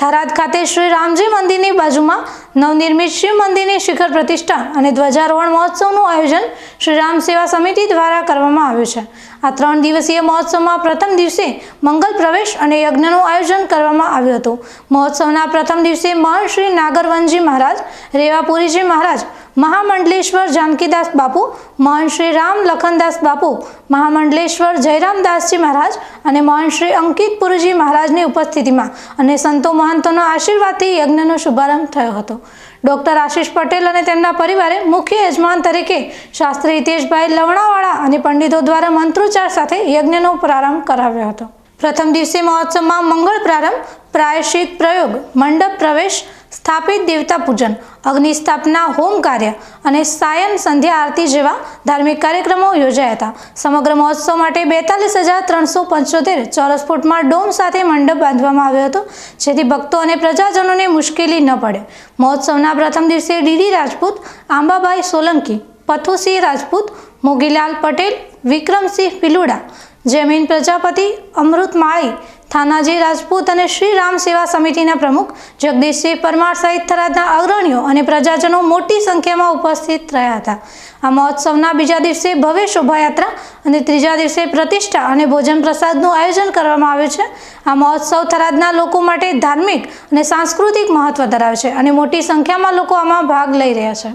થરાદ ખાતે શ્રી રામજી મંદિરની બાજુમાં નવનિર્મિત શિવ મંદિરની શિખર પ્રતિષ્ઠા અને ધ્વજારોહણ મહોત્સવનું આયોજન શ્રી રામ સેવા સમિતિ દ્વારા કરવામાં આવ્યું છે. આ ત્રણ દિવસીય મહોત્સવમાં પ્રથમ દિવસે મંગલ પ્રવેશ અને યજ્ઞનું આયોજન કરવામાં આવ્યું હતું. મહોત્સવના પ્રથમ દિવસે મહર્ષિ નાગરવનજી મહારાજ, રેવાપુરીજી મહારાજ મહામંડલેશ્વર જાનકીદાસ બાપુ મહંત શ્રી રામ લખનદાસ બાપુ, મહામંડલેશ્વર જયરામદાસજી મહારાજ અને મહંત શ્રી અંકિતપુરજી મહારાજની ઉપસ્થિતિમાં અને સંતો મહંતોના આશીર્વાદથી યજ્ઞનો શુભારંભ થયો હતો. ડૉક્ટર આશીષ પટેલ અને તેમના પરિવારે મુખ્ય યજમાન તરીકે શાસ્ત્રી હિતેશભાઈ લવણાવાળા અને પંડિતો દ્વારા મંત્રોચ્ચાર સાથે યજ્ઞનો પ્રારંભ કરાવ્યો હતો. પ્રથમ દિવસે મહોત્સવમાં મંગળ પ્રારંભ, પ્રાયશ્ચિત પ્રયોગ, મંડપ પ્રવેશ સ્થાપિત દેવતા પૂજન, અગ્નિ સ્થાપના, હોમ કાર્ય અને સાયન સંધ્યા આરતી જેવા ધાર્મિક કાર્યક્રમો યોજાયા હતા. સમગ્ર મહોત્સવ માટે બેતાલીસ હજાર ત્રણસો પંચોતેર ચોરસ ફૂટમાં ડોમ સાથે મંડપ બાંધવામાં આવ્યો હતો, જેથી ભક્તો અને પ્રજાજનોને મુશ્કેલી ન પડે. મહોત્સવના પ્રથમ દિવસે ડીડી રાજપૂત આંબાભાઈ સોલંકી, પથુસિંહ રાજપૂત, મોગીલાલ પટેલ, વિક્રમસિંહ પિલુડા જમીન પ્રજાપતિ અમૃત માળી થાનાજી રાજપૂત અને શ્રી રામ સેવા સમિતિના પ્રમુખ જગદીશસિંહ પરમાર સહિત થરાદના અગ્રણીઓ અને પ્રજાજનો મોટી સંખ્યામાં ઉપસ્થિત રહ્યા હતા. આ મહોત્સવના બીજા દિવસે ભવ્ય શોભાયાત્રા અને ત્રીજા દિવસે પ્રતિષ્ઠા અને ભોજન પ્રસાદનું આયોજન કરવામાં આવ્યું છે. આ મહોત્સવ થરાદના લોકો માટે ધાર્મિક અને સાંસ્કૃતિક મહત્વ ધરાવે છે અને મોટી સંખ્યામાં લોકો આમાં ભાગ લઈ રહ્યા છે.